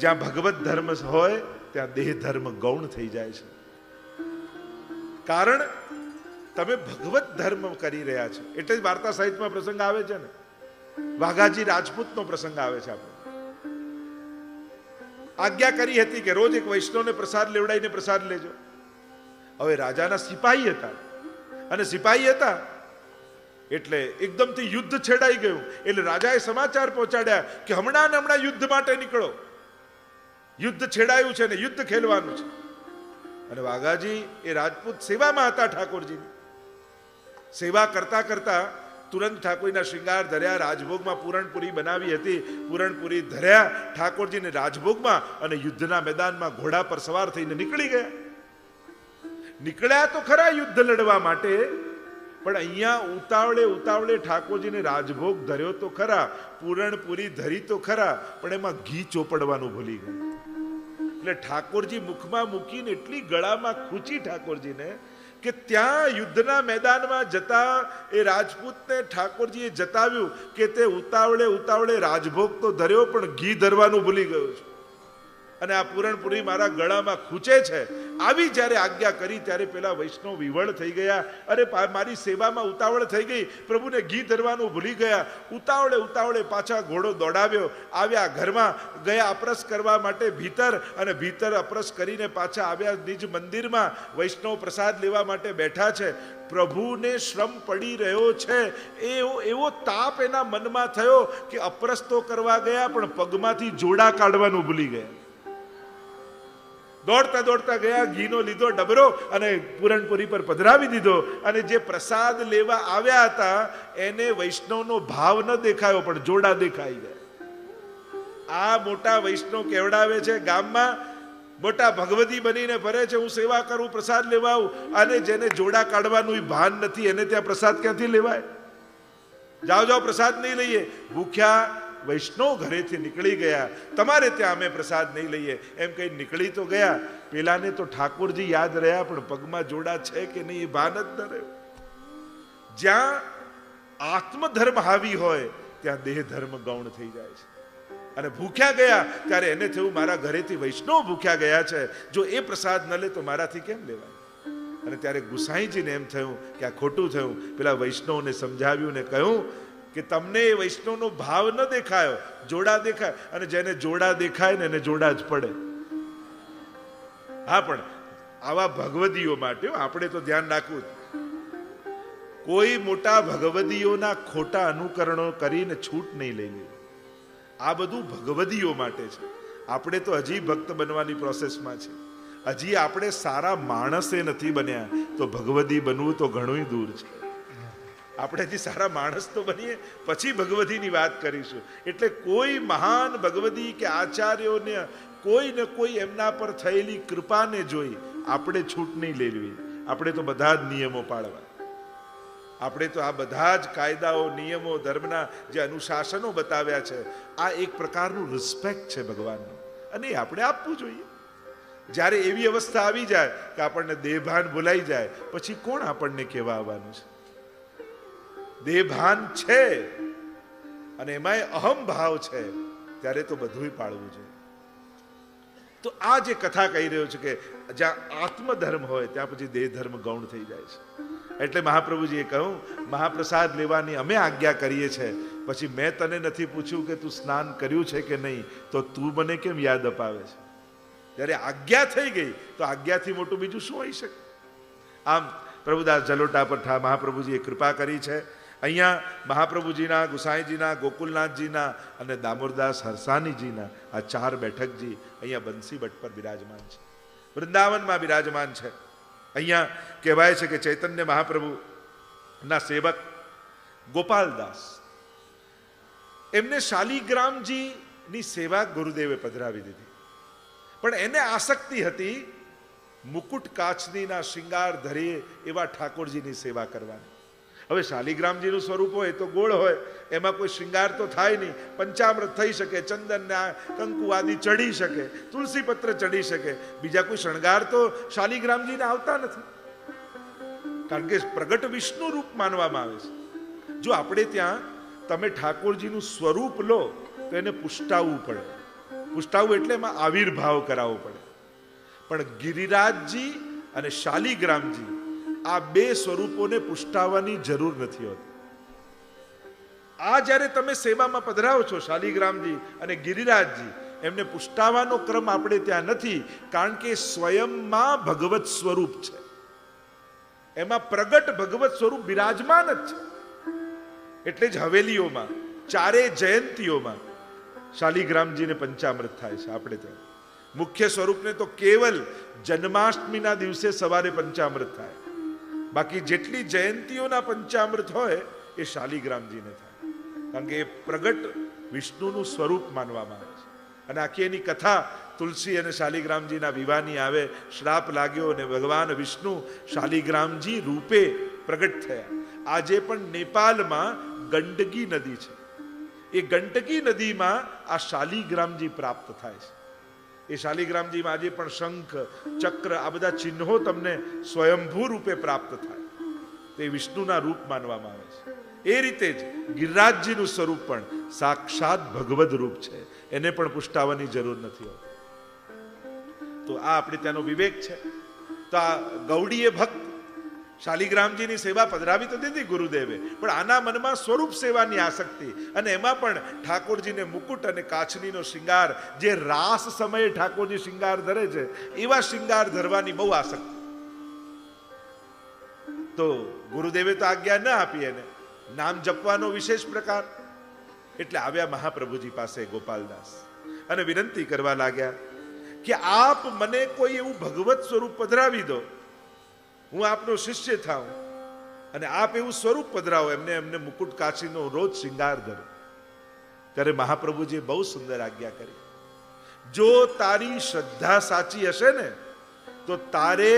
જ્યાં ભગવત ધર્મ હોય, ત્યાં દેહ ધર્મ ગૌણ થઈ જાય છે. કારણ, તમે ભગવત ધર્મ કરી રહ્યા છો. એટલે જ વાર્તા સાહિત્યમાં પ્રસંગ આવે છે ને. વાઘાજી રાજપૂતનો પ્રસંગ આવે છે આપણે. આજ્ઞા કરી હતી કે રોજ એક વૈષ્ણવને પ્રસાદ લેવડાવીને પ્રસાદ લેજો. હવે રાજાના સિપાહી હતા. અને સિપાહી હતા એટલે એકદમથી યુદ્ધ છેડાઈ ગયું. એટલે રાજાએ સમાચાર પહોંચાડ્યા કે હમણાં ને હમણાં યુદ્ધ માટે નીકળો. યુદ્ધ છેડાયું છે ને યુદ્ધ ખેલવાનું છે. અને વાઘાજી એ રાજપૂત સેવામાં હતા ઠાકોરજીની. સેવા કરતા કરતા તુરંત ઠાકોરના શૃંગાર ધર્યા, રાજભોગમાં પૂરણપુરી બનાવી હતી. પૂરણપુરી ધર્યા, ઠાકોરજીને રાજભોગમાં અને યુદ્ધના મેદાનમાં ઘોડા પર સવાર થઈને નીકળી ગયા. નીકળ્યા તો ખરા યુદ્ધ લડવા માટે, પણ અહીંયા ઉતાવળે ઉતાવળે ઠાકોરજીને રાજભોગ ધર્યો તો ખરા, પૂરણપુરી ધરી તો ખરા, પણ એમાં ઘી ચોપડવાનું ભૂલી ગયા. એટલે ઠાકોરજી મુખમાં મૂકીને એટલી ગળામાં ખૂંચી ઠાકોરજીને કે ત્યાં યુદ્ધના મેદાનમાં જતા એ રાજપૂતને ઠાકોરજીએ જતાવ્યું કે તે ઉતાવળે ઉતાવળે રાજભોગ તો ધર્યો, પણ ઘી ધરવાનું ભૂલી ગયો છે. અને આ પૂરણપુરી મારા ગળામાં ખૂચે છે. આવી જ્યારે આજ્ઞા કરી ત્યારે પેલા વૈષ્ણવ વિવળ થઈ ગયા. અરે મારી સેવામાં ઉતાવળ થઈ ગઈ. પ્રભુને ઘી ધરવાનું ભૂલી ગયા. ઉતાવળે ઉતાવળે પાછા ઘોડો દોડાવ્યો. આવ્યા ઘરમાં, ગયા અપરસ કરવા માટે ભીતર અને ભીતર અપરસ કરીને પાછા આવ્યા નિજ મંદિરમાં. વૈષ્ણવ પ્રસાદ લેવા માટે બેઠા છે. પ્રભુને શ્રમ પડી રહ્યો છે. એવો એવો તાપ એના મનમાં થયો કે અપરસ તો કરવા ગયા પણ પગમાંથી જોડા કાઢવાનું ભૂલી ગયા. દોડતા દોડતા ગયા, ઘીનો લીધો, ડબરો અને પૂરણપુરી પર પધરાવી દીધો. અને જે પ્રસાદ લેવા આવ્યા હતા, એને વૈષ્ણવનો ભાવ ન દેખાયો, પણ જોડા દેખાઈ ગયા. આ મોટા વૈષ્ણવ કેવડાવે છે? ગામમાં મોટા ભગવતી બનીને ફરે છે, હું સેવા કરું, પ્રસાદ લેવા આવું. અને જેને જોડા કાઢવાનું ભાન નથી, એને ત્યાં પ્રસાદ ક્યાંથી લેવાય? જાઓ જાઓ, પ્રસાદ નહીં લઈએ. ભૂખ્યા વૈષ્ણવ ઘરેથી નીકળી ગયા. તમારે ત્યાં અમે પ્રસાદ નહીં લઈએ. એમ કહી નીકળી તો ગયા. પેલાને તો ઠાકોરજી યાદ રહ્યા, પણ પગમાં જોડા છે કે નહીં એ ભાન જ ન રહ્યું. જ્યાં આત્મધર્મ હાવી હોય, ત્યાં દેહ ધર્મ ગૌણ થઈ જાય છે. અને ભૂખ્યા ગયા, ત્યારે એને થયું મારા ઘરેથી વૈષ્ણવ ભૂખ્યા ગયા છે. જો એ પ્રસાદ ન લે તો મારાથી કેમ લેવાય? અને ત્યારે ગુસાઈજીને એમ થયું કે આ ખોટું થયું. પેલા વૈષ્ણવને સમજાવ્યું ને કહ્યું કે તમને એ વૈષ્ણવનો ભાવ ન દેખાયો, જોડા દેખાય. અને જેને જોડા દેખાય ને એને જોડા જ પડે. હા, પણ આવા ભગવદીઓ માટે આપણે તો ધ્યાન રાખવું. કોઈ મોટા ભગવદીઓના ખોટા અનુકરણો કરીને છૂટ નહીં લઈ લેવી આ બધું ભગવદીઓ માટે છે. આપણે તો હજી ભક્ત બનવાની પ્રોસેસમાં છે. હજી આપણે સારા માણસે નથી બન્યા. તો ભગવદી બનવું તો ઘણું દૂર છે. આપણે સારા માણસ તો બનીએ, પછી ભગવતીની વાત કરીશું. એટલે કોઈ મહાન ભગવતી કે આચાર્યોને કોઈ ને કોઈ એમના પર થયેલી કૃપાને જોઈ આપણે છૂટ નહીં લેવી. આપણે તો બધા જ નિયમો પાળવા. આપણે તો આ બધા જ કાયદાઓ, નિયમો, ધર્મના જે અનુશાસનો બતાવ્યા છે, આ એક પ્રકારનું રિસ્પેક્ટ છે ભગવાનનું. અને આપણે આપવું જોઈએ. જ્યારે એવી અવસ્થા આવી જાય કે આપણને દેહભાન ભૂલાઈ જાય, પછી કોણ આપણને કહેવા આવવાનું છે? દેહભાન છે અને એમાંય અહમ ભાવ છે, ત્યારે તો બધુંય પાળવું જોઈએ. તો આ જે કથા કહી રહ્યો છે કે જ્યાં આત્મધર્મ હોય, ત્યાં પછી દેહ ધર્મ ગૌણ થઈ જાય છે. એટલે મહાપ્રભુજીએ કહ્યું, મહાપ્રસાદ લેવાની અમે આજ્ઞા કરીએ છીએ પછી મેં તને નથી પૂછ્યું કે તું સ્નાન કર્યું છે કે નહીં, તો તું મને કેમ યાદ અપાવે છે? જ્યારે આજ્ઞા થઈ ગઈ, તો આજ્ઞાથી મોટું બીજું શું હોઈ શકે? આમ પ્રભુદાસ જલોટા પર મહાપ્રભુજીએ કૃપા કરી છે અહીંયા મહાપ્રભુજીના, ગુસાઈજીના, ગોકુલનાથજીના અને દામોરદાસ હરસાનીજીના આ ચાર બેઠકજી અહીંયા બંસી ભટ્ટ પર બિરાજમાન છે. વૃંદાવનમાં બિરાજમાન છે. અહીંયા કહેવાય છે કે ચૈતન્ય મહાપ્રભુના સેવક ગોપાલદાસ. એમને શાલિગ્રામજીની સેવા ગુરુદેવે પધરાવી દીધી. પણ એને આસક્તિ હતી મુકુટ કાચનીના શિંગાર ધરીએ એવા ઠાકોરજીની સેવા કરવાની. હવે શાલિગ્રામજીનું સ્વરૂપ હોય તો ગોળ હોય, એમાં કોઈ શૃંગાર તો થાય નહીં, પંચામૃત થઈ શકે ચંદન કંકુ આદિ ચડી શકે, તુલસી પત્ર ચડી શકે, બીજા કોઈ શણગાર તો શાલિગ્રામજીને આવતા નથી. કારણ કે પ્રગટ વિષ્ણુ રૂપ માનવામાં આવે છે. જો આપણે ત્યાં તમે ઠાકોરજીનું સ્વરૂપ લો, તો એને પુષ્ટાવવું પડે. પુષ્ટાવવું એટલે એમાં આવિર્ભાવ કરાવવો પડે. પણ ગિરિરાજજી અને શાલિગ્રામજી આ બે સ્વરૂપોને પુષ્ટાવવાની જરૂર નથી હોતી. આ જ્યારે તમે સેવામાં પધરાવો છો, શાલિગ્રામજી અને ગિરિરાજજી, એમને પુષ્ટાવાનો ક્રમ આપણે ત્યાં નથી, કારણ કે સ્વયંમાં ભગવત સ્વરૂપ છે. એમાં પ્રગટ ભગવત સ્વરૂપ બિરાજમાન જ છે. એટલે જ હવેલીઓમાં, ચારે જયંતીઓમાં શાલિગ્રામજીને પંચામૃત થાય છે આપણે ત્યાં. મુખ્ય સ્વરૂપને તો કેવલ જન્માષ્ટમીના દિવસે સવારે પંચામૃત થાય. બાકી જેટલી જયંતીઓના પંચામૃત હોય, એ શાલિગ્રામજીને થાય. કારણ કે એ પ્રગટ વિષ્ણુનું સ્વરૂપ માનવામાં આવે છે. અને આખી એની કથા તુલસી અને શાલિગ્રામજીના વિવાહની આવે, શ્રાપ લાગ્યો અને ભગવાન વિષ્ણુ શાલિગ્રામજી રૂપે પ્રગટ થયા. આજે પણ નેપાલમાં ગંડકી નદી છે. એ ગંડકી નદીમાં આ શાલિગ્રામજી પ્રાપ્ત થાય છે. એ શાલિગ્રામજીમાં આજે પણ શંખ, ચક્ર, આ બધા ચિહ્નો તમને સ્વયંભૂ રૂપે પ્રાપ્ત થાય. તે વિષ્ણુના રૂપ માનવામાં આવે છે. એ રીતે જ ગિરિરાજજીનું સ્વરૂપ પણ સાક્ષાત ભગવદ રૂપ છે. એને પણ પુષ્ટાવાની જરૂર નથી તો આ આપણે ત્યાંનો વિવેક છે. તો આ ગૌડીએ ભક્ત શાલિગ્રામજીની સેવા પધરાવી તો દીધી ગુરુદેવે, પણ આના મનમાં સ્વરૂપ સેવાની આસક્તિ. અને એમાં પણ ઠાકોરજીને મુકુટ અને કાછલીનો શિંગાર, જે રાસ સમયે ઠાકોરજી શિંગાર ધરે છે, એવા શિંગાર ધરવાની બહુ આસક્તિ. તો ગુરુદેવે તો આજ્ઞા ન આપી એને. નામ જપવાનો વિશેષ પ્રકાર. એટલે આવ્યા મહાપ્રભુજી પાસે ગોપાલદાસ અને વિનંતી કરવા લાગ્યા કે આપ મને કોઈ એવું ભગવત સ્વરૂપ પધરાવી દો હું આપનો શિષ્ય થાઉં અને આપ એવું સ્વરૂપ પધરાવો, એમને એમને મુકુટ કાચીનો રોજ શિંગાર ધરો. ત્યારે મહાપ્રભુજીએ બહુ સુંદર આજ્ઞા કરી. જો તારી શ્રદ્ધા સાચી હશે ને, તો તારે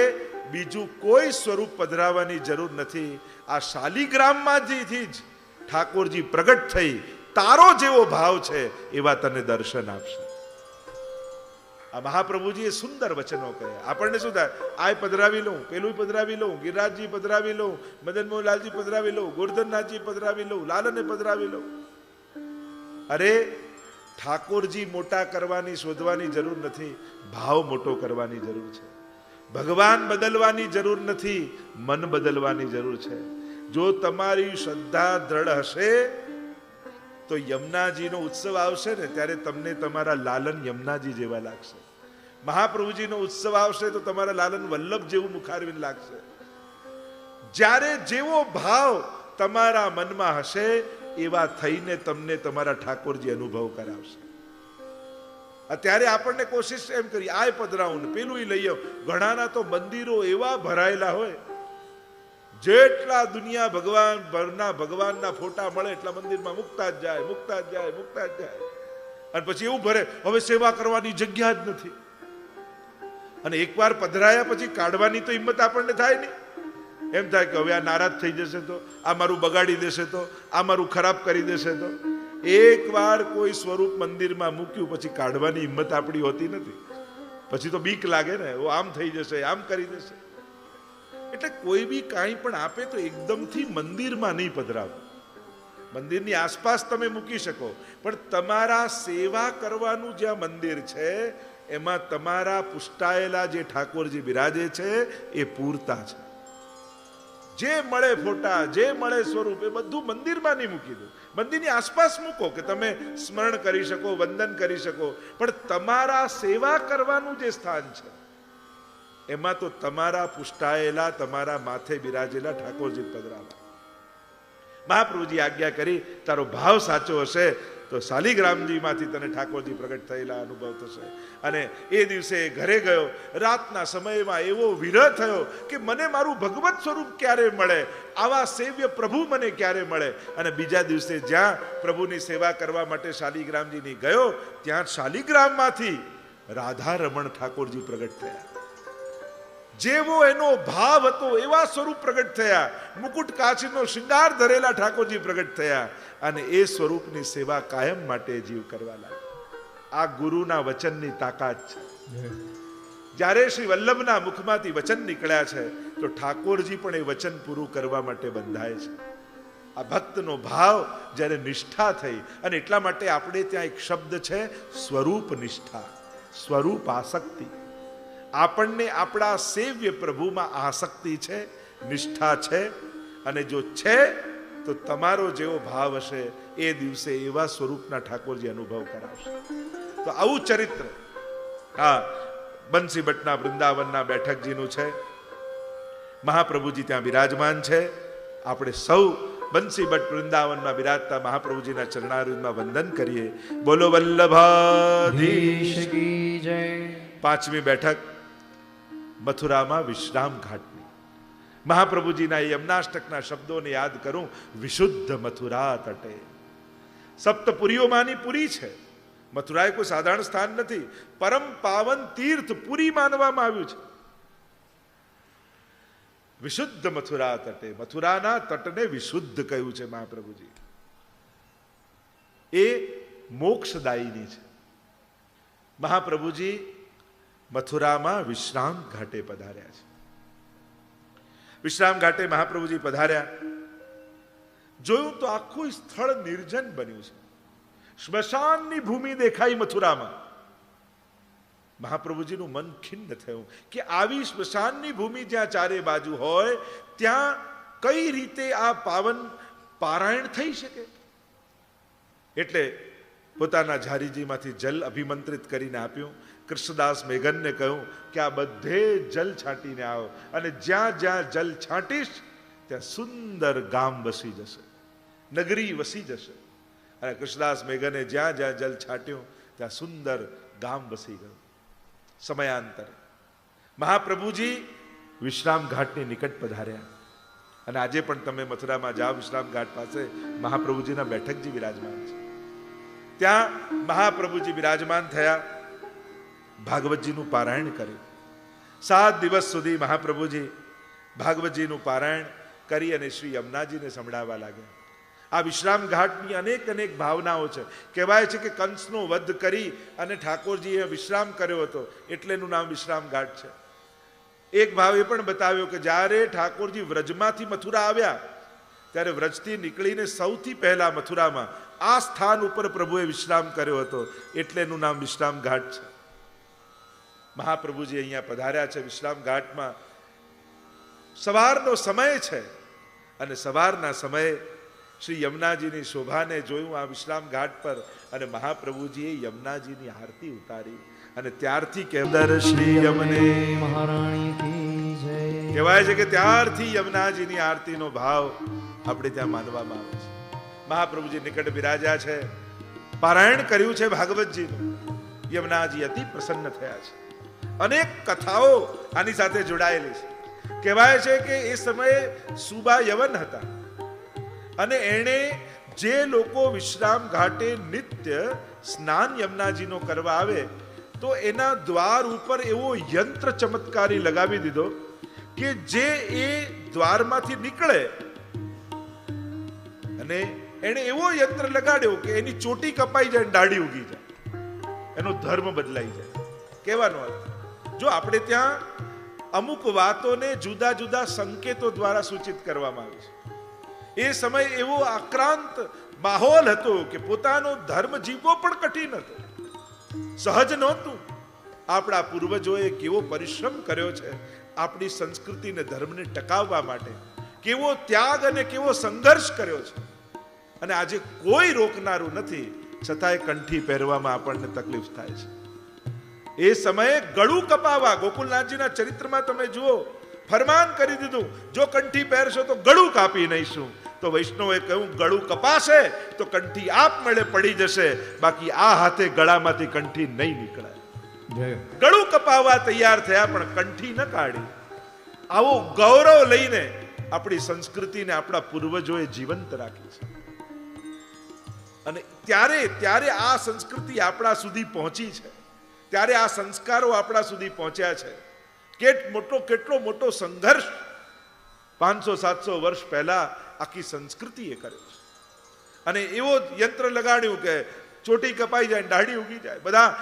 બીજું કોઈ સ્વરૂપ પધરાવવાની જરૂર નથી. આ શાલિગ્રામમાંથી જ ઠાકોરજી પ્રગટ થઈ, તારો જેવો ભાવ છે એવા તને દર્શન આપશે. આ મહાપ્રભુજીએ સુંદર વચનો કહે આપણને શું થાય? આ પધરાવી લઉં પેલું પધરાવી લઉં ગિરિરાજજી પધરાવી લઉં, મદન મોહનલાલજી પધરાવી લઉં ગોરધનનાથજી પધરાવી લઉં, લાલને પધરાવી લઉં. અરે, ઠાકોરજી મોટા કરવાની શોધવાની જરૂર નથી, ભાવ મોટો કરવાની જરૂર છે. ભગવાન બદલવાની જરૂર નથી, મન બદલવાની જરૂર છે. જો તમારી શ્રદ્ધા દ્રઢ હશે તો યમુનાજીનો ઉત્સવ આવશે ને, ત્યારે તમને તમારા લાલન યમુનાજી જેવા લાગશે. મહાપ્રભુજીનો ઉત્સવ આવશે તો તમારા લાલન વલ્લભ જેવું મુખારવીને લાગશે. જ્યારે જેવો ભાવ તમારા મનમાં હશે, એવા થઈને તમને તમારા ઠાકોરજી અનુભવ કરાવશે. અત્યારે આપણને કોશિશ એમ કરી, આય પધરાવું પેલું લઈ આવ. ઘણાના તો મંદિરો એવા ભરાયેલા હોય જેટલા દુનિયા ભગવાન ભરના ભગવાનના ફોટા મળે એટલા મંદિરમાં મુકતા જ જાય, મુકતા જ જાય, મુકતા જ જાય. અને પછી એવું ભરે, હવે સેવા કરવાની જગ્યા જ નથી. અને એકવાર પધરાયા પછી કાઢવાની તો હિંમત આપણને થાય નહીં. એમ થાય કે હવે આ નારાજ થઈ જશે તો, આ મારું બગાડી દેશે તો, આ મારું ખરાબ કરી દેશે તો. એકવાર કોઈ સ્વરૂપ મંદિરમાં મૂક્યું પછી કાઢવાની હિંમત આપણી હોતી નથી. પછી તો બીક લાગે ને આમ થઈ જશે, આમ કરી દેશે. એટલે કોઈ બી કાંઈ પણ આપે તો એકદમથી મંદિરમાં નહીં પધરાવો. મંદિરની આસપાસ તમે મૂકી શકો. પણ તમારા સેવા કરવાનું જ્યાં મંદિર છે, એમાં તમારા પુષ્ટાયેલા જે ઠાકોરજી બિરાજે છે, એ પૂરતા છે. જે મળે ફોટા, જે મળે સ્વરૂપ, એ બધું મંદિરમાં નહીં મૂકી દો. મંદિરની આસપાસ મૂકો કે તમે સ્મરણ કરી શકો, વંદન કરી શકો. પણ તમારા સેવા કરવાનું જે સ્થાન છે એમાં તો તમારા પુષ્ટાયેલા, તમારા માથે બિરાજેલા ઠાકોરજી પધરાવા. મહાપ્રભુજી આજ્ઞા કરી, તારો ભાવ સાચો હશે તો શાલિગ્રામજીમાંથી તને ઠાકોરજી પ્રગટ થયેલા અનુભવ થશે. અને એ દિવસે ઘરે ગયો. રાતના સમયમાં એવો વિરહ થયો કે મને મારું ભગવત સ્વરૂપ ક્યારે મળે? આવા સેવ્ય પ્રભુ મને ક્યારે મળે? અને બીજા દિવસે જ્યાં પ્રભુની સેવા કરવા માટે શાલિગ્રામજીની ગયો, ત્યાં શાલિગ્રામમાંથી રાધા રમણ ઠાકોરજી પ્રગટ થયા. જેવો એનો ભાવ હતો એવા સ્વરૂપ પ્રગટ થયા. મુકુટ કાચીનો શિંગાર ધરેલા ઠાકોરજી પ્રગટ થયા અને એ સ્વરૂપની સેવા કાયમ માટે જીવ કરવા લાગ્યા. આ ગુરુના વચનની તાકાત છે. જ્યારે શ્રી વલ્લભના મુખમાંથી વચન નીકળ્યા છે, તો ઠાકોરજી પણ એ વચન પૂરું કરવા માટે બંધાય છે. આ ભક્તનો ભાવ જ્યારે નિષ્ઠા થઈ, અને એટલા માટે આપણે ત્યાં એક શબ્દ છે, સ્વરૂપ નિષ્ઠા, સ્વરૂપ આસક્તિ. આપણને આપણા સેવ્ય પ્રભુમાં આસક્તિ છે, નિષ્ઠા છે, અને જો છે, તો તમારો જેવો ભાવ હશે, એ દિવસે એવા સ્વરૂપના ઠાકોરજી અનુભવ કરાવશે. તો આવું ચરિત્ર, હા, બંસી ભટ્ટના વૃંદાવનના બેઠકજીનું છે. મહાપ્રભુજી ત્યાં બિરાજમાન છે. આપણે સૌ બંસી ભટ્ટ વૃંદાવનમાં બિરાજતા મહાપ્રભુજીના ચરણારૂમાં વંદન કરીએ. બોલો વલ્લભાધીશ પાંચમી બેઠક. મથુરામાં વિશ્રામ ઘાટની. મહાપ્રભુજીના યમનાષ્ટકના શબ્દોને યાદ કરું, વિશુદ્ધ મથુરા તટે. સપ્તપુરીઓમાંની પુરી છે. મથુરા એ કોઈ સાધારણ સ્થાન નથી. પરમ પાવન તીર્થ પુરી માનવામાં આવ્યું છે. વિશુદ્ધ મથુરા તટે. મથુરાના તટને વિશુદ્ધ કહ્યું છે મહાપ્રભુજી. એ મોક્ષદાયીની છે. મહાપ્રભુજી મથુરામાં વિશ્રામ ઘાટે પધાર્યા છે. વિશ્રામ ઘાટે મહાપ્રભુજી પધાર્યા. જોયું તો આખું સ્થળ નિર્જન બન્યું છે. સ્મશાનની ભૂમિ દેખાઈ મથુરામાં. મહાપ્રભુજીનું મન ખિન્ન થયું કે આવી સ્મશાનની ભૂમિ જ્યાં ચારે બાજુ હોય, ત્યાં કઈ રીતે આ પાવન પારાયણ થઈ શકે? એટલે પોતાના ઝારીજીમાંથી જલ અભિમંત્રિત કરીને આપ્યું. કૃષ્ણદાસ મેઘનને કહ્યું કે આ બધે જલ છાંટીને આવો. અને જ્યાં જ્યાં જલ છાંટીશ, ત્યાં સુંદર ગામ વસી જશે. નગરી વસી જશે. અને કૃષ્ણદાસ મેઘને જ્યાં જ્યાં જલ છાંટ્યું, ત્યાં સુંદર ગામ વસી ગયું. સમયાંતરે. મહાપ્રભુજી વિશ્રામ ઘાટની નિકટ પધાર્યા. અને આજે પણ તમે મથુરામાં જાઓ, વિશ્રામ ઘાટ પાસે મહાપ્રભુજીના બેઠકજી વિરાજમાન છે. ત્યાં મહાપ્રભુજી બિરાજમાન થયા. ભાગવતજીનું પારાયણ કર્યું સાત દિવસ સુધી મહાપ્રભુજી ભાગવતજીનું પારાયણ કરી અને શ્રી યમુનાજીને સંભળાવવા લાગ્યા. આ વિશ્રામ ઘાટની અનેક અનેક ભાવનાઓ છે. કહેવાય છે કે કંસનો વધ કરી અને ઠાકોરજીએ વિશ્રામ કર્યો હતો. એટલે એનું નામ વિશ્રામ ઘાટ છે. એક ભાવ એ પણ બતાવ્યો કે જ્યારે ઠાકોરજી વ્રજમાંથી મથુરા આવ્યા, ત્યારે વ્રજથી નીકળીને સૌથી પહેલા મથુરામાં આ સ્થાન ઉપર પ્રભુએ વિશ્રામ કર્યો હતો. એટલે એનું નામ વિશ્રામ ઘાટ છે. મહાપ્રભુજી અહીંયા પધાર્યા છે વિશ્રામ ઘાટમાં. સવારનો સમય છે અને સવારના સમયે શ્રી યમુનાજીની શોભાને જોયું આ વિશ્રામ ઘાટ પર અને મહાપ્રભુજીએ યમુનાજીની આરતી ઉતારી અને ત્યારથી કેદર શ્રી યમને. મહારાણી કહેવાય છે કે ત્યારથી યમુનાજીની આરતીનો ભાવ આપણે ત્યાં માનવામાં આવે છે. મહાપ્રભુજી નિકટ બિરાજ્યા છે. પારાયણ કર્યું છે ભાગવતજીનું. યમુનાજી અતિ પ્રસન્ન થયા છે. અનેક કથાઓ આની સાથે જોડાયેલી છે. કહેવાય છે કે એ સમયે સુબા યવન હતા. અને એણે જે લોકો વિશ્રામ ઘાટે નિત્ય સ્નાન યમુનાજીનો કરવા આવે, તો એના દ્વાર ઉપર એવો યંત્ર ચમત્કારી લગાવી દીધો કે જે એ દ્વારમાંથી નીકળે. અને એણે એવો યંત્ર લગાડ્યો કે એની ચોટી કપાઈ જાય દાઢી ઉગી જાય. એનો ધર્મ બદલાઈ જાય. કહેવાનો અર્થ જો આપણે ત્યાં અમુક વાતોને જુદા જુદા સંકેતો દ્વારા સૂચિત કરવામાં આવી છે. એ સમય એવો આક્રાંત માહોલ હતો કે પોતાનો ધર્મ જીવવો પણ કઠિન હતો. સહજ નહોતું. આપણા પૂર્વજોએ કેવો પરિશ્રમ કર્યો છે આપણી સંસ્કૃતિને ધર્મને ટકાવવા માટે. કેવો ત્યાગ અને કેવો સંઘર્ષ કર્યો છે. અને આજે કોઈ રોકનારું નથી. છતાંય કંઠી પહેરવામાં આપણને તકલીફ થાય છે. એ સમયે ગળું કપાવા ગોકુલનાથજીના ચરિત્રમાં તમે જુઓ ફરમાન કરી દીધું જો કંઠી પહેરશો તો ગળું કાપી નહીશું તો વૈષ્ણવે કહ્યું ગળું કપાશે તો કંઠી આપ મળે પડી જશે બાકી આ હાથે ગળામાંથી કંઠી નહીં નીકળે ગળું કપાવવા તૈયાર થયા પણ કંઠી ન કાઢી. આવો ગૌરવ લઈને આપણી સંસ્કૃતિને આપણા પૂર્વજોએ જીવંત રાખી છે. અને ત્યારે ત્યારે આ સંસ્કૃતિ આપણા સુધી પહોંચી છે. ત્યારે આ સંસ્કારો આપણા સુધી પહોંચ્યા છે. કેટ મોટો, કેટલો મોટો સંઘર્ષ પાંચસો, સાતસો વર્ષ પહેલા આખી સંસ્કૃતિએ કર્યો છે. અને એવો યંત્ર લગાડ્યું કે ચોટી કપાઈ જાય દાઢી ઉગી જાય. બધા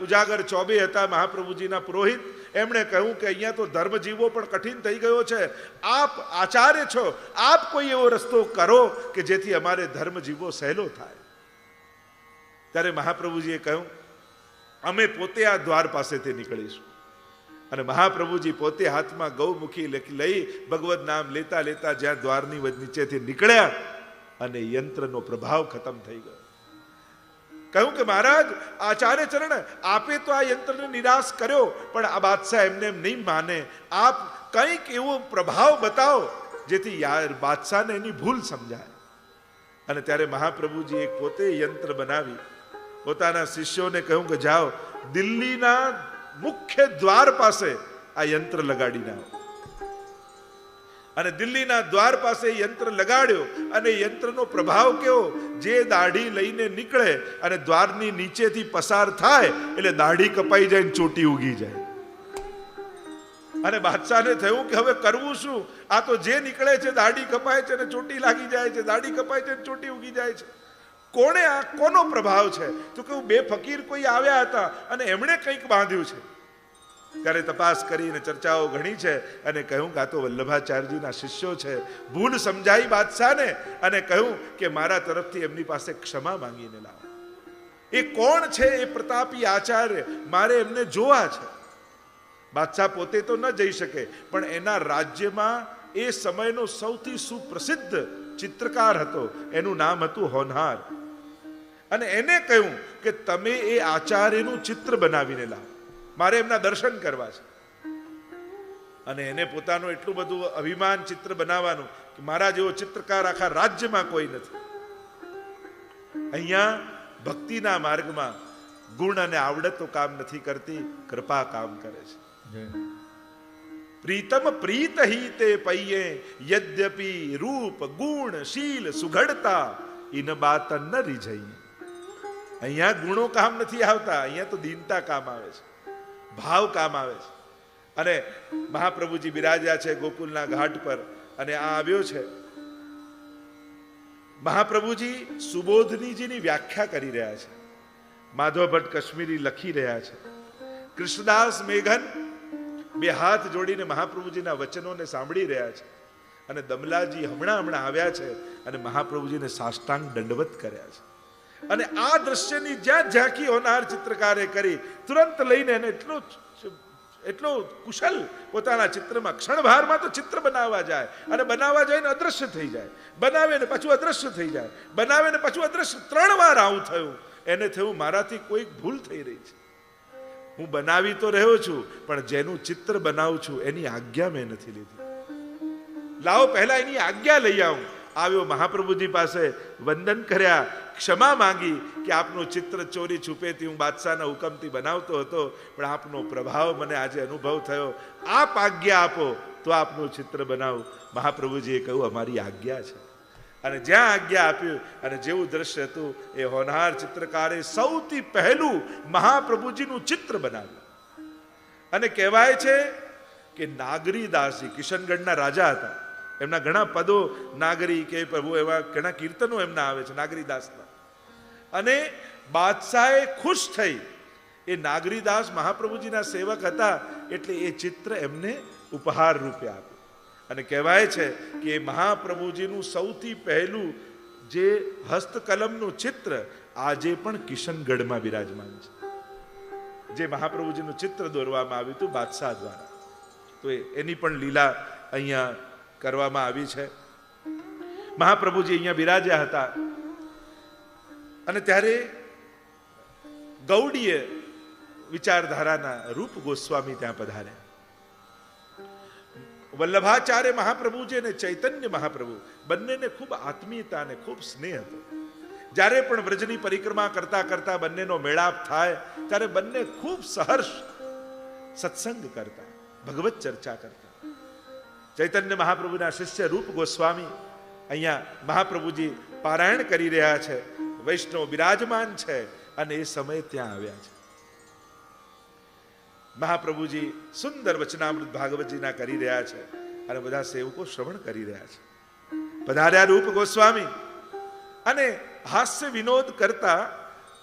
ઉજાગર ચોબે હતા મહાપ્રભુજીના પુરોહિત. એમણે કહ્યું કે અહીંયા તો ધર્મ જીવવો પણ કઠિન થઈ ગયો છે. આપ આચાર્ય છો. આપ કોઈ એવો રસ્તો કરો કે જેથી અમારે ધર્મ જીવવો સહેલો થાય. ત્યારે મહાપ્રભુજીએ કહ્યું અમે પોતે આ દ્વાર પાસેથી નીકળીશું. અને મહાપ્રભુજી પોતે હાથમાં ગૌમુખી લઈ ભગવદ નામ લેતા લેતા જ્યાં દ્વારની નીચેથી નીકળ્યા અને યંત્રનો પ્રભાવ ખતમ થઈ ગયો. કહ્યું કે મહારાજ, આચાર્ય ચરણ, આપે તો આ યંત્રને નિરાશ કર્યો, પણ આ બાદશાહ એમને એમ નહીં માને. આપ કંઈક એવો પ્રભાવ બતાવો, જેથી યાર બાદશાહને એની ભૂલ સમજાય. અને ત્યારે મહાપ્રભુજી એક પોતે યંત્ર બનાવી પોતાના શિષ્યોને કહ્યું કે જાઓ, દિલ્હીના મુખ્ય દ્વાર પાસે આ યંત્ર લગાડીને નાખો અને દિલ્હીના દ્વાર પાસે યંત્ર લગાડ્યો અને યંત્રનો પ્રભાવ કેવો? જે દાઢી લઈને નીકળે અને દ્વારની નીચેથી પસાર થાય, એટલે દાઢી કપાઈ જાય ચોટી ઉગી જાય. અને બાદશાહને થયું કે હવે કરવું શું? આ તો જે નીકળે છે, દાઢી કપાય છે અને ચોટી લાગી જાય છે, દાઢી કપાય છે ચોટી ઉગી જાય છે. કોણે આ કોનો પ્રભાવ છે? તો કે બે ફકીર કોઈ આવ્યા હતા અને એમણે કંઈક બાંધ્યું છે. ત્યારે તપાસ કરીને ચર્ચાઓ ઘણી છે અને કહ્યું કે આ તો વલ્લભાચાર્યજીના શિષ્યો છે. ભૂલ સમજાઈ બાદશાહને અને કહ્યું કે મારા તરફથી એમની પાસે ક્ષમા માંગીને લાવો. એ કોણ છે એ પ્રતાપી આચાર્ય? મારે એમને જોવા છે. બાદશાહ પોતે તો ન જઈ શકે, પણ એના રાજ્યમાં એ સમયનો સૌથી સુપ્રસિદ્ધ ચિત્રકાર હતો. એનું નામ હતું હોનહાર. અને એને કહ્યું કે તમે એ આચાર્યનું ચિત્ર બનાવીને લાવો. મારે એમના દર્શન કરવા છે. અને એને પોતાનું એટલું બધું અભિમાન ચિત્ર બનાવવાનું કે મારા જેવો ચિત્રકાર આખા રાજ્યમાં કોઈ નથી. અહીંયા ભક્તિના માર્ગમાં ગુણ અને આવડતો કામ નથી કરતી કૃપા કામ કરે છે. પ્રીતમ પ્રીત હિતે પૈયે યદ્યપી રૂપ ગુણ શીલ સુઘડતા ઇન બાતન ન રીઝઈ. અહીંયા ગુણો કામ નથી આવતા, અહીંયા તો દીનતા કામ આવે છે, ભાવ કામ આવે છે. અને મહાપ્રભુજી બિરાજ્યા છે ગોકુલના ઘાટ પર અને આ આવ્યો છે. મહાપ્રભુજી સુબોધનીજીની વ્યાખ્યા કરી રહ્યા છે. માધવ ભટ્ટ કાશ્મીરી લખી રહ્યા છે. કૃષ્ણદાસ મેઘન બે હાથ જોડીને મહાપ્રભુજીના વચનોને સાંભળી રહ્યા છે અને દમલાજી હમણાં હમણાં આવ્યા છે અને મહાપ્રભુજીને સાષ્ટાંગ દંડવત કર્યા છે. અને આ દ્રશ્યની જ્યાં ઝાંખી હોનાર ચિત્રકારે કરી, તુરંત લઈને એને એટલું એટલો કુશલ પોતાના ચિત્રમાં, ક્ષણભારમાં તો ચિત્ર બનાવવા જાય અને બનાવવા જાય ને અદ્રશ્ય થઈ જાય. બનાવે ને પાછું અદ્રશ્ય થઈ જાય. બનાવે ને પાછું અદ્રશ્ય ત્રણ વાર આવું થયું. એને થયું મારાથી કોઈક ભૂલ થઈ રહી છે. હું બનાવી તો રહ્યો છું, પણ જેનું ચિત્ર બનાવું છું એની આજ્ઞા મેં નથી લીધી. લાવો પહેલા એની આજ્ઞા લઈ આવું. આવ્યો મહાપ્રભુજી પાસે વંદન કર્યા, ક્ષમા માંગી કે આપનું ચિત્ર ચોરી છુપેથી હું બાદશાહના હુકમથી બનાવતો હતો, પણ આપનો પ્રભાવ મને આજે અનુભવ થયો. આપ આજ્ઞા આપો, તો આપનું ચિત્ર બનાવું. મહાપ્રભુજીએ કહ્યું, અમારી આજ્ઞા છે. અને જ્યાં આજ્ઞા આપ્યું અને જેવું દ્રશ્ય હતું, એ હોનહાર ચિત્રકારે સૌથી પહેલું મહાપ્રભુજીનું ચિત્ર બનાવ્યું. અને કહેવાય છે કે નાગરીદાસજી કિશનગઢના રાજા હતા. એમના ઘણા પદો નાગરી કે પ્રભુ એવા ઘણા કીર્તનો એમના આવે છે નાગરીદાસના અને બાદશાહે ખુશ થઈ. એ નાગરીદાસ મહાપ્રભુજીના સેવક હતા, એટલે એ ચિત્ર એમને ઉપહાર રૂપે આપ્યું. અને કહેવાય છે કે એ મહાપ્રભુજીનું સૌથી પહેલું જે હસ્તકલમનું ચિત્ર આજે પણ કિશનગઢમાં બિરાજમાન છે. જે મહાપ્રભુજીનું ચિત્ર દોરવામાં આવ્યું હતું બાદશાહ દ્વારા. તો એની પણ લીલા અહીંયા કરવામાં આવી છે. મહાપ્રભુજી અહીંયા બિરાજ્યા હતા. અને ત્યારે ગૌડીય વિચારધારાના રૂપ ગોસ્વામી ત્યાં પધાર્યા વલ્લભાચાર્ય મહાપ્રભુજી અને ચૈતન્ય મહાપ્રભુ બંનેને ખૂબ આત્મીયતા અને ખૂબ સ્નેહ હતો. જ્યારે પણ વ્રજની પરિક્રમા કરતા કરતા બંનેનો મેળાપ થાય, ત્યારે બંને ખૂબ સહર્ષ સત્સંગ કરતા, ભગવત ચર્ચા કરતા. ચૈતન્ય મહાપ્રભુના શિષ્ય રૂપ ગોસ્વામી અહીંયા મહાપ્રભુજી પારાયણ કરી રહ્યા છે. વૈષ્ણવ બિરાજમાન છે અને એ સમયે ત્યાં આવ્યા છે. મહાપ્રભુજી સુંદર વચનામૃત ભાગવતજીના કરી રહ્યા છે અને બધા સેવકો શ્રવણ કરી રહ્યા છે. પધાર્યા રૂપ ગોસ્વામી. અને હાસ્ય વિનોદ કરતા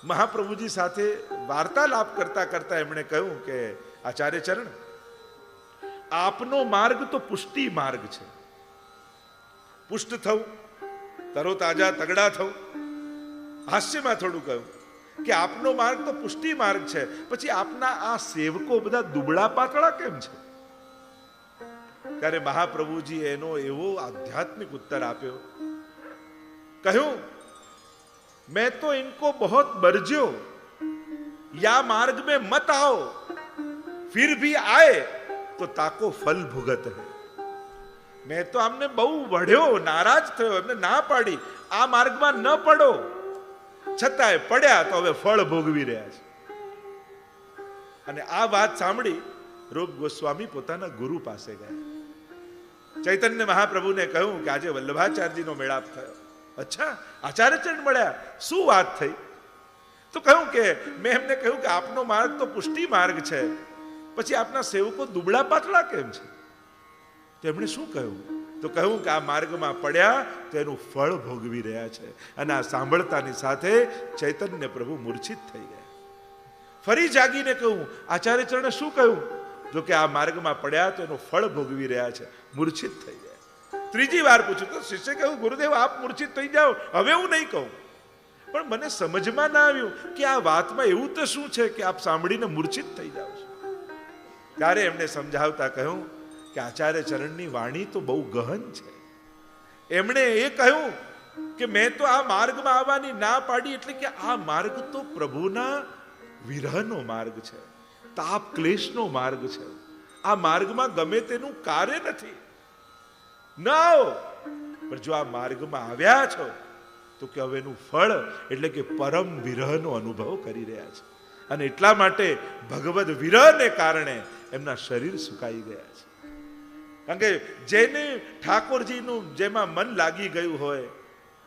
મહાપ્રભુજી સાથે વાર્તાલાપ કરતા કરતા એમણે કહ્યું કે આચાર્ય ચરણ આપનો માર્ગ તો પુષ્ટિ માર્ગ છે. પુષ્ટ થવું તરો તાજા તગડા થવું હાસ્યમાં થોડું કહ્યું કે આપનો માર્ગ તો પુષ્ટિ માર્ગ છે, પછી આપના આ સેવકો બધા દુબળા પાતળા કેમ છે? ત્યારે મહાપ્રભુજી એનો એવો આધ્યાત્મિક ઉત્તર આપ્યો. કહ્યું, મેં તો ઇનકો બહોત બરજ્યો. યા માર્ગ મેં મત આવો. ફિર ભી આયે. તો તાકો ફલ ભુગત મેં તો આમને બહુ વઢ્યો, નારાજ થયો, એમને ના પાડી. આ માર્ગમાં ન પડો. છતાંય પડ્યા તો હવે ફળ ભોગવી રહ્યા છે. અને આ વાત સાંભળી રૂપ ગોસ્વામી પોતાના ગુરુ પાસે ગયા. ચૈતન્ય મહાપ્રભુને કહ્યું કે આજે વલ્લભાચાર્યજીનો મેળાપ થયો. અચ્છા, આચાર્યચંદ મળ્યા. શું વાત થઈ? તો કહ્યું કે, મેં એમને કહ્યું કે આપનો માર્ગ તો પુષ્ટિ માર્ગ છે. પછી આપના સેવકો દુબળા પાતળા કેમ છે? તેમણે શું કહ્યું? તો કહ્યું કે આ માર્ગમાં પડ્યા તો એનું ફળ ભોગવી રહ્યા છે અને આ સાંભળતાની સાથે ચૈતન્ય પ્રભુ મૂર્છિત થઈ ગયા. ફરી જાગીને કહું આચાર્ય ચરણે શું કહ્યું? જો કે આ માર્ગમાં પડ્યા તો એનું ફળ ભોગવી રહ્યા છે. મૂર્છિત થઈ ગયા. ત્રીજી વાર પૂછ્યું, તો શિષ્ય કહ્યું, ગુરુદેવ, આપ મૂર્છિત થઈ જાઓ. હવે હું નહીં કહું. પણ મને સમજમાં ના આવ્યું કે આ વાતમાં એવું તો શું છે કે આપ સાંભળીને મૂર્છિત થઈ જાઓ છો. ત્યારે એમણે સમજાવતા કહ્યું કે આચાર્ય ચરણની વાણી તો બહુ ગહન છે. એમણે એ કહ્યું કે મેં તો આ માર્ગમાં આવવાની ના પાડી એટલે કે આ માર્ગ તો પ્રભુના વિરહનો માર્ગ છે, તાપ ક્લેશનો માર્ગ છે. આ માર્ગમાં ગમે તેનું કાર્ય નથી. ન આવો. પણ જો આ માર્ગમાં આવ્યા છો, તો કે હવેનું ફળ એટલે કે પરમ વિરહનો અનુભવ કરી રહ્યા છે. અને એટલા માટે ભગવદ વિરહને કારણે એમના શરીર સુકાઈ ગયા છે. કારણ કે જેને ઠાકોરજીનું જેમાં મન લાગી ગયું હોય,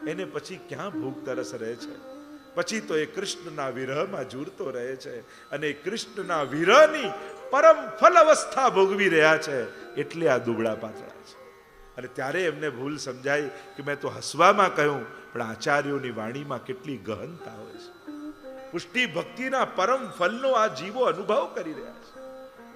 એને પછી ક્યાં ભૂખ તરસ રહે છે? પછી તો એ કૃષ્ણના વિરહમાં જુડતો રહે છે અને કૃષ્ણના વિરહની પરમ ફલ અવસ્થા ભોગવી રહ્યા છે એટલે આ દુબળા પાતળા છે. અને ત્યારે એમને ભૂલ સમજાય કે મેં તો હસવામાં કહ્યું, પણ આચાર્યોની વાણીમાં કેટલી ગહનતા હોય છે. પુષ્ટિ ભક્તિના પરમ ફલનો આ જીવો અનુભવ કરી રહ્યા છે.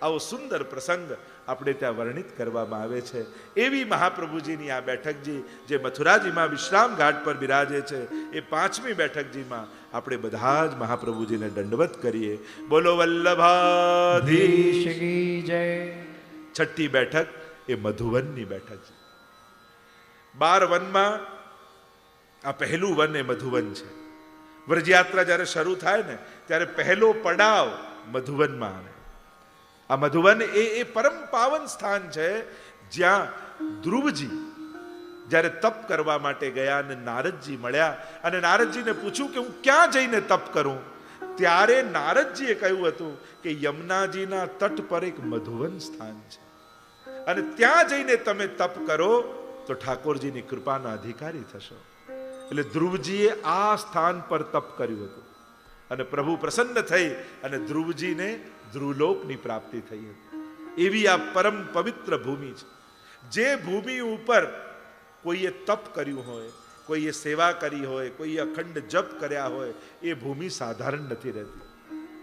આવો સુંદર પ્રસંગ આપણે ત્યાં વર્ણિત કરવામાં આવે છે. એવી મહાપ્રભુજીની આ બેઠકજી જે મથુરાજીમાં વિશ્રામ ઘાટ પર બિરાજે છે એ પાંચમી બેઠકજીમાં આપણે બધા જ મહાપ્રભુજીને દંડવત કરીએ. બોલો વલ્લભાધીશ. જય. છઠ્ઠી બેઠક એ મધુવનની બેઠક છે. બાર વનમાં આ પહેલું વન એ મધુવન છે. વ્રજયાત્રા જ્યારે શરૂ થાય ને ત્યારે પહેલો પડાવ મધુવનમાં આવે. આ મધુવન એ એ પરમ પાવન સ્થાન છે જ્યાં ધ્રુવજી જ્યારે તપ કરવા માટે ગયા અને નારદજી મળ્યા અને નારદજીને પૂછ્યું કે હું ક્યાં જઈને તપ કરું, ત્યારે નારદજીએ કહ્યું હતું કે યમુનાજીના તટ પર એક મધુવન સ્થાન છે. અને ત્યાં જઈને તમે તપ કરો તો ઠાકોરજીની કૃપાના અધિકારી થશો. એટલે ધ્રુવજીએ આ સ્થાન પર તપ કર્યું હતું. અને પ્રભુ પ્રસન્ન થઈ અને ધ્રુવજીને ધ્રુવલોકની પ્રાપ્તિ થઈ હતી. એવી આ પરમ પવિત્ર ભૂમિ છે. જે ભૂમિ ઉપર કોઈએ તપ કર્યું હોય, કોઈએ સેવા કરી હોય, કોઈએ અખંડ જપ કર્યા હોય, એ ભૂમિ સાધારણ નથી રહેતી.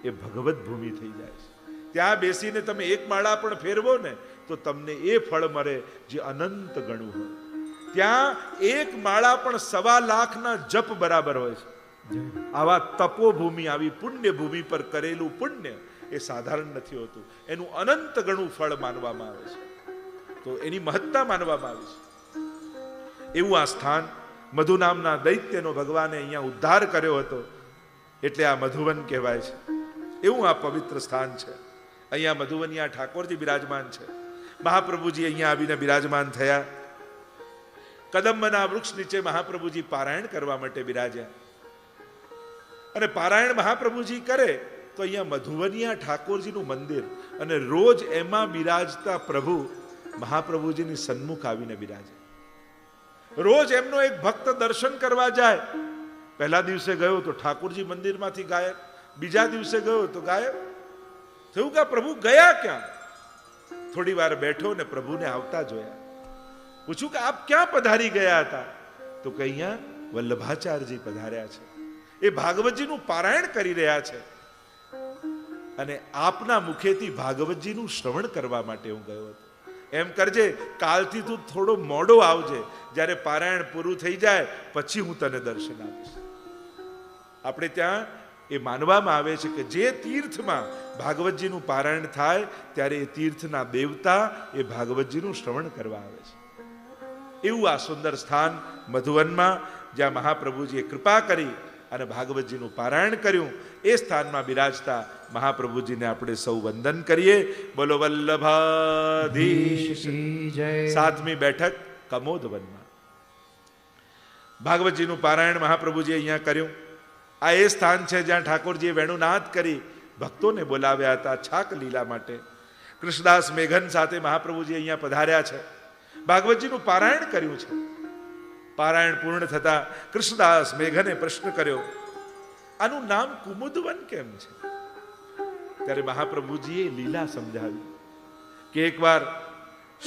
એ ભગવત ભૂમિ થઈ જાય છે. ત્યાં બેસીને તમે એક માળા પણ ફેરવો ને, તો તમને એ ફળ મળે જે અનંત ગણું હોય. ત્યાં એક માળા પણ સવા લાખના જપ બરાબર હોય છે. આવા તપોભૂમિ, આવી પુણ્ય ભૂમિ પર કરેલું પુણ્ય એ સાધારણ નથી હોતું. એનું અનંત ગણું ફળ માનવામાં આવે છે. તો એની મહત્તા માનવામાં આવે છે. એવું આ સ્થાન મધુ નામના દૈત્યનો ભગવાને અહીંયા ઉદ્ધાર કર્યો હતો. એટલે આ મધુવન કહેવાય છે. એવું આ પવિત્ર સ્થાન છે. અહીંયા મધુવનિયા ઠાકોરજી બિરાજમાન છે. મહાપ્રભુજી અહીંયા આવીને બિરાજમાન થયા. કદંબના વૃક્ષ નીચે મહાપ્રભુજી પારાયણ કરવા માટે બિરાજ્યા. અને પારાયણ મહાપ્રભુજી કરે તો અહીંયા મધુવનિયા ઠાકોરજીનું મંદિર અને રોજ એમાં બિરાજતા પ્રભુ મહાપ્રભુજીની સન્મુખ આવીને બિરાજે. રોજ એમનો એક ભક્ત દર્શન કરવા જાય. પહેલા દિવસે ગયો તો ઠાકોરજી મંદિરમાંથી ગાયબ, બીજા દિવસે ગયો તો ગાયબ. થયું કે પ્રભુ ગયા ક્યાં? થોડી વાર બેઠો ને પ્રભુને આવતા જોયા. પૂછ્યું કે આપ ક્યાં પધારી ગયા હતા? તો કે અહીંયા વલ્લભાચાર્યજી પધાર્યા છે. એ ભાગવતજીનું પારાયણ કરી રહ્યા છે. અને આપના મુખેથી ભાગવતજીનું શ્રવણ કરવા માટે હું ગયો હતો. એમ કરજે, કાલથી તું થોડો મોડો આવજે. જ્યારે પારાયણ પૂરું થઈ જાય, પછી હું તને દર્શન આપીશ. આપણે ત્યાં એ માનવામાં આવે છે કે જે તીર્થમાં ભાગવતજીનું પારાયણ થાય, ત્યારે એ તીર્થના દેવતા એ ભાગવતજીનું શ્રવણ કરવા આવે છે. એવું આ સુંદર સ્થાન મધુવનમાં જ્યાં મહાપ્રભુજીએ કૃપા કરી અને ભાગવતજીનું પારાયણ કર્યું. એ સ્થાનમાં બિરાજતા મહાપ્રભુજીને આપણે સૌ વંદન કરીએ. બોલો વલ્લભાધીશ. સાતમી બેઠક કમોદવનમાં. ભાગવતજીનું પારાયણ મહાપ્રભુજીએ અહીંયા કર્યું. આ એ સ્થાન છે જ્યાં ઠાકોરજીએ વેણુનાથ કરી ભક્તોને બોલાવ્યા હતા છાક લીલા માટે. કૃષ્ણદાસ મેઘન સાથે મહાપ્રભુજી અહીંયા પધાર્યા છે. ભાગવતજીનું પારાયણ કર્યું છે. પારાયણ પૂર્ણ થતા કૃષ્ણદાસ મેઘને પ્રશ્ન કર્યો, આનું નામ કુમુદવન કેમ છે? ત્યારે મહાપ્રભુજીએ લીલા સમજાવી કે એકવાર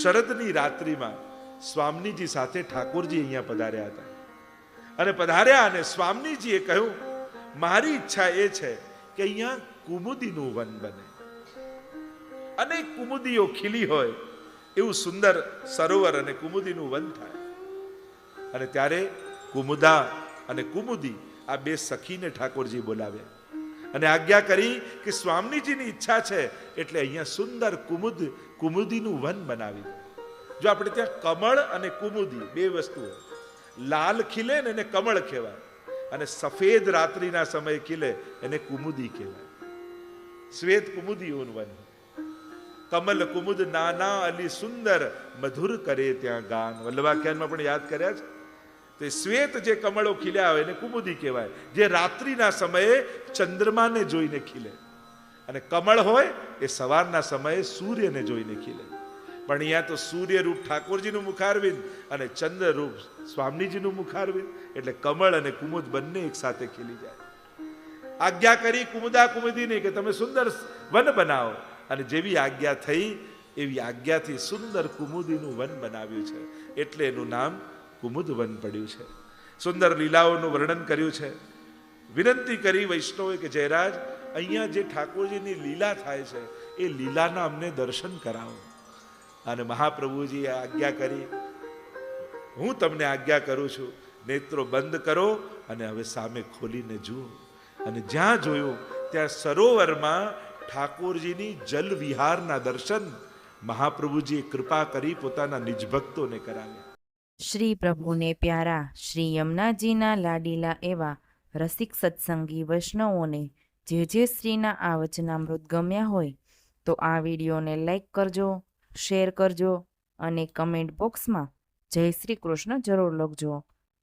શરદની રાત્રિમાં સ્વામીજી સાથે ઠાકોરજી અહીંયા પધાર્યા હતા. અને પધાર્યા અને સ્વામીજીએ કહ્યું, મારી ઈચ્છા એ છે કે અહીંયા કુમુદીનું વન બને. અનેક કુમુદીઓ ખીલી હોય, એવું સુંદર સરોવર અને કુમુદીનું વન થાય. અને ત્યારે કુમુદા અને કુમુદી આ બે સખીને ઠાકોરજી બોલાવ્યા. અને આજ્ઞા કરી કે સ્વામીજીની ઈચ્છા છે એટલે અહીંયા સુંદર કુમુદ, કુમુદીનું વન બનાવી જો આપણે ત્યાં કમળ અને કુમુદી બે વસ્તુ લાલ ખીલે ને એને કમળ કહેવાય. અને સફેદ રાત્રિના સમયે ખીલે એને કુમુદી કહેવાય. શ્વેત કુમુદીઓનું વન કમલ, કુમુદ, નાના, અલી, સુંદર, મધુર કરે ત્યાં ગાન વલ્લભાખ્યાનમાં પણ યાદ કર્યા છે? તે શ્વેત જે કમળો ખીલ્યા હોય એને કુમુદી કહેવાય. જે રાત્રિના સમયે ચંદ્રમાને જોઈને ખીલે. અને કમળ હોય એ સવારના સમયે સૂર્યને જોઈને ખીલે. પણ અહીંયા તો સૂર્યરૂપ ઠાકોરજીનું મુખારવિંદ અને ચંદ્રરૂપ સ્વામીજીનું મુખારવિંદ. એટલે કમળ અને કુમુદ બંને એક સાથે ખીલી જાય. આજ્ઞા કરી કુમુદા કુમુદીની કે તમે સુંદર વન બનાવો. અને જેવી આજ્ઞા થઈ, એવી આજ્ઞાથી સુંદર કુમુદીનું વન બનાવ્યું છે. એટલે એનું નામ કુમુદ વન પડ્યું છે. સુંદર લીલાઓનું વર્ણન કર્યું છે. વિનંતી કરી વૈષ્ણવે કે જયરાજ, અહીંયા જે ઠાકોરજીની લીલા થાય છે, એ લીલાના અમને દર્શન કરાવો. અને મહાપ્રભુજીએ આજ્ઞા કરી, હું તમને આજ્ઞા કરું છું, નેત્રો બંધ કરો અને હવે સામે ખોલીને જુઓ. અને જ્યાં જોયું, ત્યાં સરોવરમાં ઠાકોરજીની જલ વિહારના દર્શન. મહાપ્રભુજીએ કૃપા કરી પોતાના નિજભક્તોને કરાવ્યા. શ્રી પ્રભુને પ્યારા, શ્રી યમુનાજીના લાડીલા એવા રસિક સત્સંગી વૈષ્ણવોને જે જે શ્રીના આ વચનામૃત ગમ્યા હોય, તો આ વિડીયોને લાઈક કરજો, શેર કરજો અને કમેન્ટ બોક્સમાં જય શ્રી કૃષ્ણ જરૂર લખજો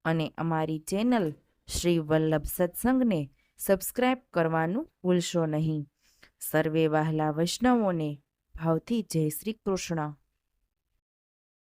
અને અમારી ચેનલ શ્રી વલ્લભ સત્સંગને સબસ્ક્રાઈબ કરવાનું ભૂલશો નહીં. સર્વે વહાલા વૈષ્ણવોને ભાવથી જય શ્રી કૃષ્ણ.